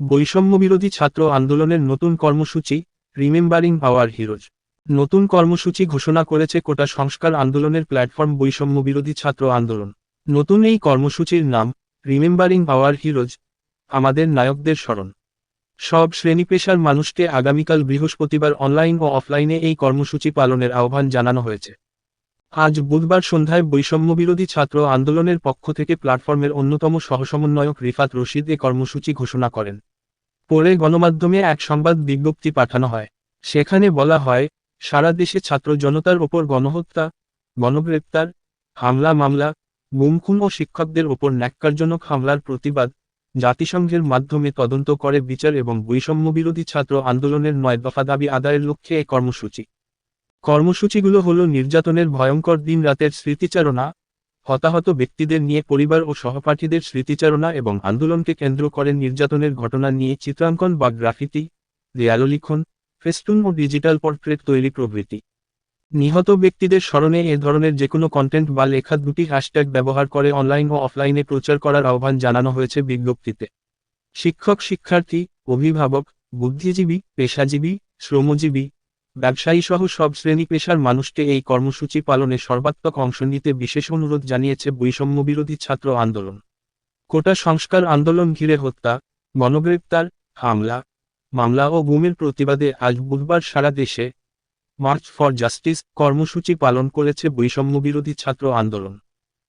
বৈষম্যবিরোধী ছাত্র আন্দোলনের নতুন কর্মসূচি রিমেম্বারিং আওয়ার হিরোজ নতুন কর্মসূচি ঘোষণা করেছে কোটা সংস্কার আন্দোলনের প্ল্যাটফর্ম বৈষম্যবিরোধী ছাত্র আন্দোলন। নতুন এই কর্মসূচির নাম রিমেম্বারিং আওয়ার হিরোজ আমাদের নায়কদের স্মরণ। সব শ্রেণি পেশার মানুষকে আগামীকাল বৃহস্পতিবার অনলাইন ও অফলাইনে এই কর্মসূচি পালনের আহ্বান জানানো হয়েছে। আজ বুধবার সন্ধ্যায় বৈষম্যবিরোধী ছাত্র আন্দোলনের পক্ষ থেকে প্ল্যাটফর্মের অন্যতম সহসমন্বয়ক রিফাত রশিদ এ কর্মসূচি ঘোষণা করেন। পরে গণমাধ্যমে এক সংবাদ বিজ্ঞপ্তি পাঠানো হয়। সেখানে বলা হয়, সারা দেশে ছাত্র জনতার ওপর গণহত্যা, গণগ্রেপ্তার, হামলা মামলা গুমখুন ও শিক্ষকদের ওপর ন্যাক্কারজনক হামলার প্রতিবাদ, জাতিসংঘের মাধ্যমে তদন্ত করে বিচার এবং বৈষম্য বিরোধী ছাত্র আন্দোলনের নয় দফা দাবি আদায়ের লক্ষ্যে এ কর্মসূচি। কর্মসূচিগুলো হল নির্যাতনের ভয়ঙ্কর দিন রাতের স্মৃতিচারণা হতাহত ব্যক্তিদের নিয়ে পরিবার ও সহপাঠীদের স্মৃতিচারণা এবং আন্দোলনকে কেন্দ্র করে নির্যাতনের ঘটনা নিয়ে চিত্রাঙ্কন বা গ্রাফিতি, দেয়াললিখন, ফেস্টুন ও ডিজিটাল পোর্ট্রেট তৈরি প্রভৃতি। নিহত ব্যক্তিদের স্মরণে এ ধরনের যেকোনো কন্টেন্ট বা লেখা দুটি হ্যাশট্যাগ ব্যবহার করে অনলাইন ও অফলাইনে প্রচার করার আহ্বান জানানো হয়েছে বিজ্ঞপ্তিতে। শিক্ষক, শিক্ষার্থী, অভিভাবক, বুদ্ধিজীবী, পেশাজীবী, শ্রমজীবী ব্যবসায়ী সহ সব শ্রেণি পেশার মানুষকে এই কর্মসূচি পালনে সর্বাত্মক অংশ নিতে বিশেষ অনুরোধ জানিয়েছে বৈষম্যবিরোধী ছাত্র আন্দোলন। কোটা সংস্কার আন্দোলন ঘিরে হত্যা, গণগ্রেপ্তার, হামলা, মামলা ও গুমের প্রতিবাদে আজ বুধবার সারা দেশে মার্চ ফর জাস্টিস কর্মসূচি পালন করেছে বৈষম্যবিরোধী ছাত্র আন্দোলন।